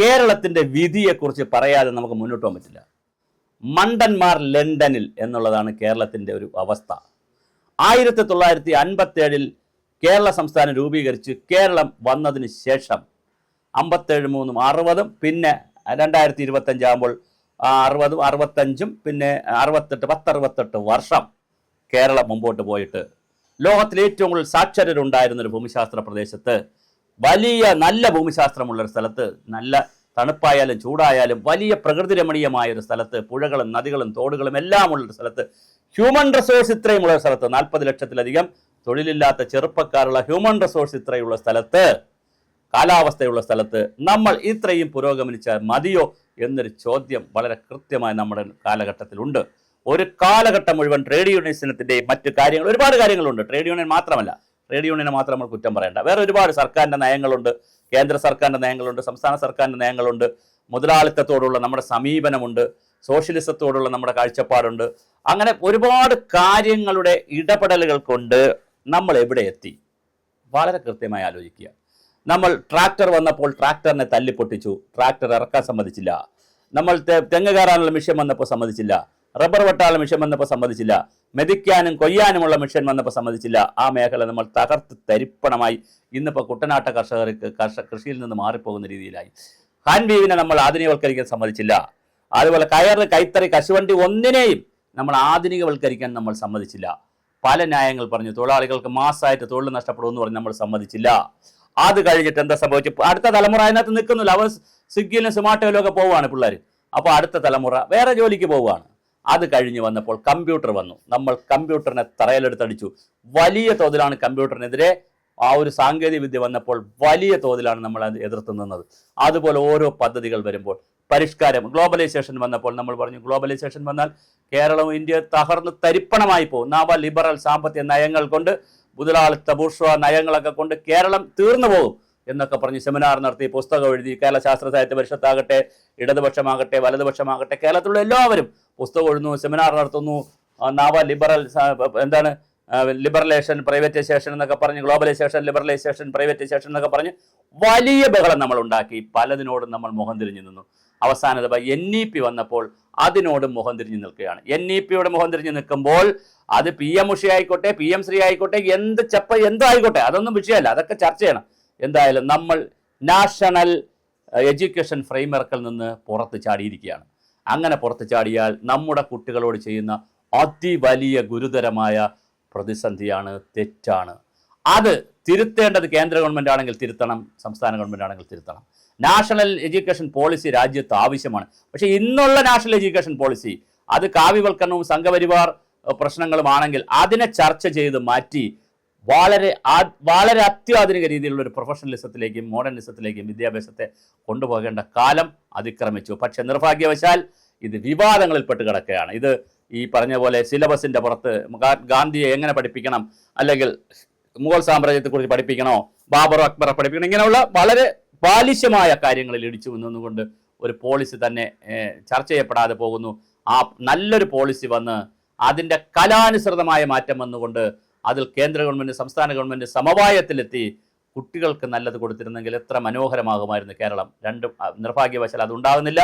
കേരളത്തിന്റെ വിധിയെക്കുറിച്ച് പറയാതെ നമുക്ക് മുന്നോട്ട് പോകാൻ പറ്റില്ല. മണ്ടന്മാർ ലണ്ടനിൽ എന്നുള്ളതാണ് കേരളത്തിന്റെ ഒരു അവസ്ഥ. ആയിരത്തി തൊള്ളായിരത്തി അൻപത്തേഴിൽ കേരള സംസ്ഥാനം രൂപീകരിച്ച് കേരളം വന്നതിന് ശേഷം അമ്പത്തേഴ് മൂന്നും അറുപതും പിന്നെ രണ്ടായിരത്തി ഇരുപത്തഞ്ചാകുമ്പോൾ അറുപതും അറുപത്തഞ്ചും പിന്നെ അറുപത്തെട്ട് പത്തറുപത്തെട്ട് വർഷം കേരളം മുമ്പോട്ട് പോയിട്ട് ലോകത്തിൽ ഏറ്റവും കൂടുതൽ സാക്ഷരരുണ്ടായിരുന്നൊരു ഭൂമിശാസ്ത്ര പ്രദേശത്ത് വലിയ നല്ല ഭൂമിശാസ്ത്രമുള്ള ഒരു സ്ഥലത്ത് നല്ല തണുപ്പായാലും ചൂടായാലും വലിയ പ്രകൃതി രമണീയമായ ഒരു സ്ഥലത്ത് പുഴകളും നദികളും തോടുകളും എല്ലാം ഉള്ള ഒരു സ്ഥലത്ത് ഹ്യൂമൻ റിസോഴ്സ് ഇത്രയുമുള്ള സ്ഥലത്ത് നാൽപ്പത് ലക്ഷത്തിലധികം തൊഴിലില്ലാത്ത ചെറുപ്പക്കാരുള്ള ഹ്യൂമൻ റിസോഴ്സ് ഇത്രയുള്ള സ്ഥലത്ത് കാലാവസ്ഥയുള്ള സ്ഥലത്ത് നമ്മൾ ഇത്രയും പുരോഗമനിച്ചാൽ മതിയോ എന്നൊരു ചോദ്യം വളരെ കൃത്യമായി നമ്മുടെ കാലഘട്ടത്തിലുണ്ട്. ഒരു കാലഘട്ടം മുഴുവൻ ട്രേഡ് യൂണിയനിസത്തിന്റെയും മറ്റു കാര്യങ്ങൾ ഒരുപാട് കാര്യങ്ങളുണ്ട്. ട്രേഡ് യൂണിയൻ മാത്രമല്ല ട്രേഡ് യൂണിയനെ മാത്രം നമ്മൾ കുറ്റം പറയേണ്ട. വേറെ ഒരുപാട് സർക്കാരിന്റെ നയങ്ങളുണ്ട് കേന്ദ്ര സർക്കാരിന്റെ നയങ്ങളുണ്ട് സംസ്ഥാന സർക്കാരിന്റെ നയങ്ങളുണ്ട്. മുതലാളിത്തത്തോടുള്ള നമ്മുടെ സമീപനമുണ്ട് സോഷ്യലിസത്തോടുള്ള നമ്മുടെ കാഴ്ചപ്പാടുണ്ട്. അങ്ങനെ ഒരുപാട് കാര്യങ്ങളുടെ ഇടപെടലുകൾ കൊണ്ട് നമ്മൾ എവിടെ എത്തി? വളരെ കൃത്യമായി ആലോചിക്കുക. നമ്മൾ ട്രാക്ടർ വന്നപ്പോൾ ട്രാക്ടറിനെ തല്ലിപ്പൊട്ടിച്ചു ട്രാക്ടർ ഇറക്കാൻ സമ്മതിച്ചില്ല. നമ്മൾ തെങ്ങ് കയറാനുള്ള മിഷ്യം വന്നപ്പോൾ സമ്മതിച്ചില്ല. റബ്ബർ വട്ടാള മിഷൻ വന്നപ്പോൾ സമ്മതിച്ചില്ല. മെതിക്കാനും കൊയ്യാനുമുള്ള മിഷൻ വന്നപ്പോൾ സമ്മതിച്ചില്ല. ആ മേഖല നമ്മൾ തകർത്ത് തരിപ്പണമായി. ഇന്നിപ്പോൾ കുട്ടനാട്ട കർഷകർക്ക് കർഷക കൃഷിയിൽ നിന്ന് മാറിപ്പോകുന്ന രീതിയിലായി. ഹാൻവീവിനെ നമ്മൾ ആധുനികവൽക്കരിക്കാൻ സമ്മതിച്ചില്ല. അതുപോലെ കയറ് കൈത്തറി കശുവണ്ടി ഒന്നിനെയും നമ്മൾ ആധുനികവൽക്കരിക്കാൻ നമ്മൾ സമ്മതിച്ചില്ല. പല ന്യായങ്ങൾ പറഞ്ഞു. തൊഴിലാളികൾക്ക് മാസമായിട്ട് തൊഴിൽ നഷ്ടപ്പെടുമെന്ന് പറഞ്ഞ് നമ്മൾ സമ്മതിച്ചില്ല. അത് കഴിഞ്ഞിട്ട് എന്താ സംഭവിച്ചു? അടുത്ത തലമുറ അതിനകത്ത് നിൽക്കുന്നില്ല. അവർ സ്വിഗ്ഗിയിലും സുമാട്ടോയിലും ഒക്കെ പോവുകയാണ് പിള്ളേർ അപ്പോൾ അടുത്ത തലമുറ വേറെ ജോലിക്ക് പോവുകയാണ്. അത് കഴിഞ്ഞ് വന്നപ്പോൾ കമ്പ്യൂട്ടർ വന്നു. നമ്മൾ കമ്പ്യൂട്ടറിനെ തറയിലെടുത്തടിച്ചു. വലിയ തോതിലാണ് കമ്പ്യൂട്ടറിനെതിരെ ആ ഒരു സാങ്കേതിക വിദ്യ വന്നപ്പോൾ വലിയ തോതിലാണ് നമ്മൾ അത് എതിർത്ത് നിന്നത്. അതുപോലെ ഓരോ പദ്ധതികൾ വരുമ്പോൾ പരിഷ്കാരം ഗ്ലോബലൈസേഷൻ വന്നപ്പോൾ നമ്മൾ പറഞ്ഞു ഗ്ലോബലൈസേഷൻ വന്നാൽ കേരളവും ഇന്ത്യ തകർന്ന് തരിപ്പണമായി പോകും. നവ ലിബറൽ സാമ്പത്തിക നയങ്ങൾ കൊണ്ട് മുതലാളിത്ത ബൂർഷ്വ നയങ്ങളൊക്കെ കൊണ്ട് കേരളം തീർന്നു പോകും എന്നൊക്കെ പറഞ്ഞ് സെമിനാർ നടത്തി പുസ്തകം എഴുതി കേരള ശാസ്ത്ര സാഹിത്യ പരിഷത്താകട്ടെ ഇടതുപക്ഷമാകട്ടെ വലതുപക്ഷമാകട്ടെ കേരളത്തിലുള്ള എല്ലാവരും പുസ്തകം എഴുതുന്നു സെമിനാർ നടത്തുന്നു നവ ലിബറൽ എന്താണ് ലിബറലൈസേഷൻ പ്രൈവറ്റൈസേഷൻ എന്നൊക്കെ പറഞ്ഞ് ഗ്ലോബലൈസേഷൻ ലിബറലൈസേഷൻ പ്രൈവറ്റൈസേഷൻ എന്നൊക്കെ പറഞ്ഞ് വലിയ ബഹളം നമ്മൾ ഉണ്ടാക്കി. പലതിനോടും നമ്മൾ മുഖം തിരിഞ്ഞു നിന്നു. അവസാനത എൻ ഇ പി വന്നപ്പോൾ അതിനോടും മുഖം തിരിഞ്ഞു നിൽക്കുകയാണ്. എൻ ഇ പിയുടെ മുഖം തിരിഞ്ഞു നിൽക്കുമ്പോൾ അത് പി എം ഉഷി ആയിക്കോട്ടെ പി എം ശ്രീ ആയിക്കോട്ടെ എന്ത് ചെപ്പ എന്തായിക്കോട്ടെ അതൊന്നും വിഷയമല്ല അതൊക്കെ ചർച്ച ചെയ്യണം. എന്തായാലും നമ്മൾ നാഷണൽ എഡ്യൂക്കേഷൻ ഫ്രെയിംവർക്കിൽ നിന്ന് പുറത്ത് ചാടിയിരിക്കുകയാണ്. അങ്ങനെ പുറത്ത് ചാടിയാൽ നമ്മുടെ കുട്ടികളോട് ചെയ്യുന്ന അതിവലിയ ഗുരുതരമായ പ്രതിസന്ധിയാണ് തെറ്റാണ്. അത് തിരുത്തേണ്ടത് കേന്ദ്ര ഗവൺമെന്റ് ആണെങ്കിൽ തിരുത്തണം സംസ്ഥാന ഗവൺമെന്റ് ആണെങ്കിൽ തിരുത്തണം. നാഷണൽ എഡ്യൂക്കേഷൻ പോളിസി രാജ്യത്ത് ആവശ്യമാണ്. പക്ഷേ ഇന്നുള്ള നാഷണൽ എഡ്യൂക്കേഷൻ പോളിസി അത് കാവ്യവൽക്കരണവും സംഘപരിവാർ പ്രശ്നങ്ങളുമാണെങ്കിൽ അതിനെ ചർച്ച ചെയ്ത് മാറ്റി വളരെ വളരെ അത്യാധുനിക രീതിയിലുള്ള ഒരു പ്രൊഫഷണലിസത്തിലേക്കും മോഡേണിസത്തിലേക്കും വിദ്യാഭ്യാസത്തെ കൊണ്ടുപോകേണ്ട കാലം അതിക്രമിച്ചു. പക്ഷേ നിർഭാഗ്യവശാൽ ഇത് വിവാദങ്ങളിൽപ്പെട്ട് കിടക്കുകയാണ്. ഇത് ഈ പറഞ്ഞ പോലെ സിലബസിന്റെ പുറത്ത് ഗാന്ധിയെ എങ്ങനെ പഠിപ്പിക്കണം? അല്ലെങ്കിൽ മുഗൾ സാമ്രാജ്യത്തെക്കുറിച്ച് പഠിപ്പിക്കണോ? ബാബർ അക്ബറെ പഠിപ്പിക്കണം? ഇങ്ങനെയുള്ള വളരെ ബാലിശ്യമായ കാര്യങ്ങളിൽ ഇടിച്ചു നിന്നുകൊണ്ട് ഒരു പോളിസി തന്നെ ചർച്ച ചെയ്യപ്പെടാതെ പോകുന്നു. ആ നല്ലൊരു പോളിസി വന്ന് അതിന്റെ കലാനുസൃതമായ മാറ്റം വന്നുകൊണ്ട് അതിൽ കേന്ദ്ര ഗവൺമെന്റ് സംസ്ഥാന ഗവൺമെന്റ് സമവായത്തിലെത്തി കുട്ടികൾക്ക് നല്ലത് കൊടുത്തിരുന്നെങ്കിൽ എത്ര മനോഹരമാകുമായിരുന്നു കേരളം. രണ്ട് നിർഭാഗ്യവശാൽ അതുണ്ടാകുന്നില്ല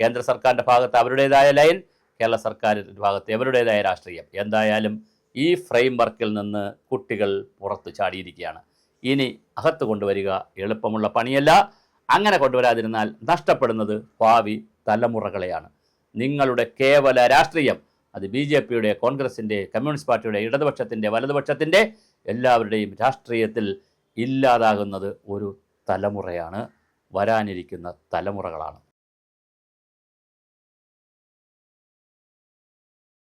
കേന്ദ്ര സർക്കാരിന്റെ ഭാഗത്ത് അവരുടേതായ ലൈൻ കേരള സർക്കാരിന്റെ ഭാഗത്ത് അവരുടേതായ രാഷ്ട്രീയം. എന്തായാലും ഈ ഫ്രെയിം വർക്കിൽ നിന്ന് കുട്ടികൾ പുറത്തു ചാടിയിരിക്കുകയാണ്. ഇനി അകത്ത് കൊണ്ടുവരിക എളുപ്പമുള്ള പണിയല്ല. അങ്ങനെ കൊണ്ടുവരാതിരുന്നാൽ നഷ്ടപ്പെടുന്നത് ഭാവി തലമുറകളെയാണ്. നിങ്ങളുടെ കേവല രാഷ്ട്രീയം അത് ബി ജെ പിയുടെ കോൺഗ്രസിന്റെ കമ്മ്യൂണിസ്റ്റ് പാർട്ടിയുടെ ഇടതുപക്ഷത്തിന്റെ വലതുപക്ഷത്തിന്റെ എല്ലാവരുടെയും രാഷ്ട്രീയത്തിൽ ഇല്ലാതാകുന്നത് ഒരു തലമുറയാണ് വരാനിരിക്കുന്ന തലമുറകളാണ്.